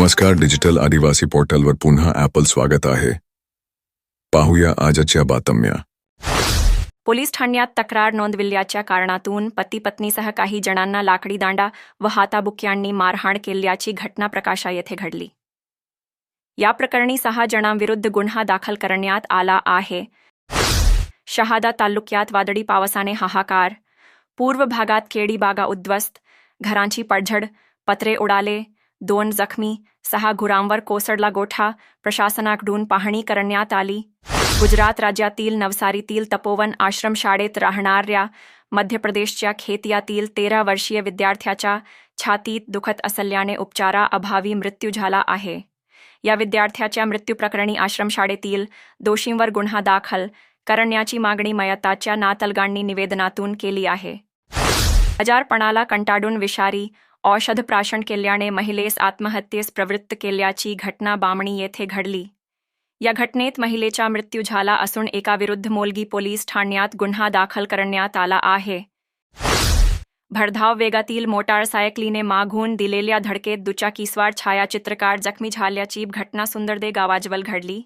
नमस्कार डिजिटल आदिवासी पोर्टलवर पुन्हा ॲपल स्वागत आहे. पाहूया आजच्या बातम्या. पोलीस ठाण्यात तक्रार नोंदविल्याच्या कारणातून पती पत्नीसह काही जणांना लाकडी दांडा व हाताबुक्यांनी मारहाण केल्याची घटना प्रकाशा येथे घडली. या प्रकरणी सहा जणांविरुद्ध गुन्हा दाखल करण्यात आला आहे. शहादा तालुक्यात वादळी पावसाने हाहाकार. पूर्व भागात केडी बागा उद्ध्वस्त. घरांची पडझड पत्रे उडाले. दोन जखमी सहा गुरांवर कोसळला गोठा प्रशासनाकडून पाहणी करण्यात आली. गुजरात राज्यातील नवसारीतील तपोवन आश्रमशाळेत राहणाऱ्या मध्य प्रदेशच्या खेतियातील तेरा वर्षीय विद्यार्थ्याच्या छातीत दुखत असल्याने उपचाराअभावी मृत्यू झाला आहे. या विद्यार्थ्याच्या मृत्यूप्रकरणी आश्रमशाळेतील दोषींवर गुन्हा दाखल करण्याची मागणी मयताच्या नातलगांनी निवेदनातून केली आहे. हजारपणाला कंटाळून विषारी औषध प्राशन केल्याने महिलेस आत्महत्येस प्रवृत्त केल्याची घटना बामणी येथे घडली. या घटनेत महिलेचा मृत्यू झाला असून एकाविरुद्ध मोलगी पोलीस ठाण्यात गुन्हा दाखल करण्यात आला आहे. भरधाव वेगातील मोटारसायकलीने मागून दिलेल्या धडकेत दुचाकीस्वार छायाचित्रकार जखमी झाल्याची घटना सुंदरदे गावाजवळ घडली.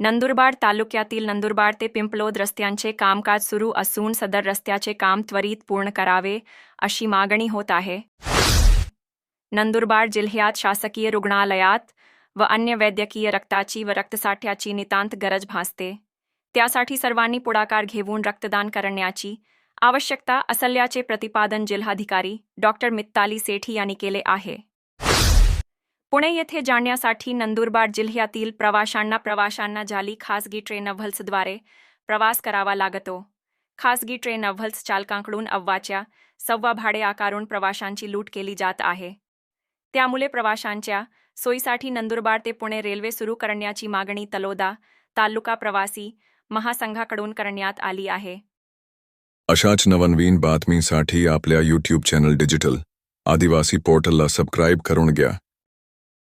नंदुरबार तालुक्यातील नंदुरबार ते पिंपलोद रस्त्यांचे कामकाज सुरू असून सदर रस्त्याचे काम त्वरित पूर्ण करावे अशी मागणी होत आहे. नंदुरबार जिल्ह्यात शासकीय रुग्णालयात व अन्य वैद्यकीय रक्ताची व रक्तसाठ्याची नितांत गरज भासते. त्यासाठी सर्वांनी पुढाकार घेऊन रक्तदान करण्याची आवश्यकता असल्याचे प्रतिपादन जिल्हाधिकारी डॉक्टर मित्ताली सेठी यांनी केले आहे. पुणे येथे जाण्यासाठी नंदुरबार जिल्ह्यातील प्रवाशांना प्रवाशांना जाली खासगी ट्रेन अव्हल्सद्वारे प्रवास करावा लागतो. खासगी ट्रेन अव्हल्स चालकांकडून अव्वाच्या सव्वा भाडे आकारून प्रवाशांची लूट केली जात आहे. त्यामुळे प्रवाशांच्या सोयीसाठी नंदुरबार ते पुणे रेल्वे सुरू करण्याची मागणी तलोदा तालुका प्रवासी महासंघाकडून करण्यात आली आहे. अशाच नवनवीन बातमीसाठी आपल्या यूट्यूब चॅनल डिजिटल आदिवासी पोर्टलला सबस्क्राईब करून घ्या.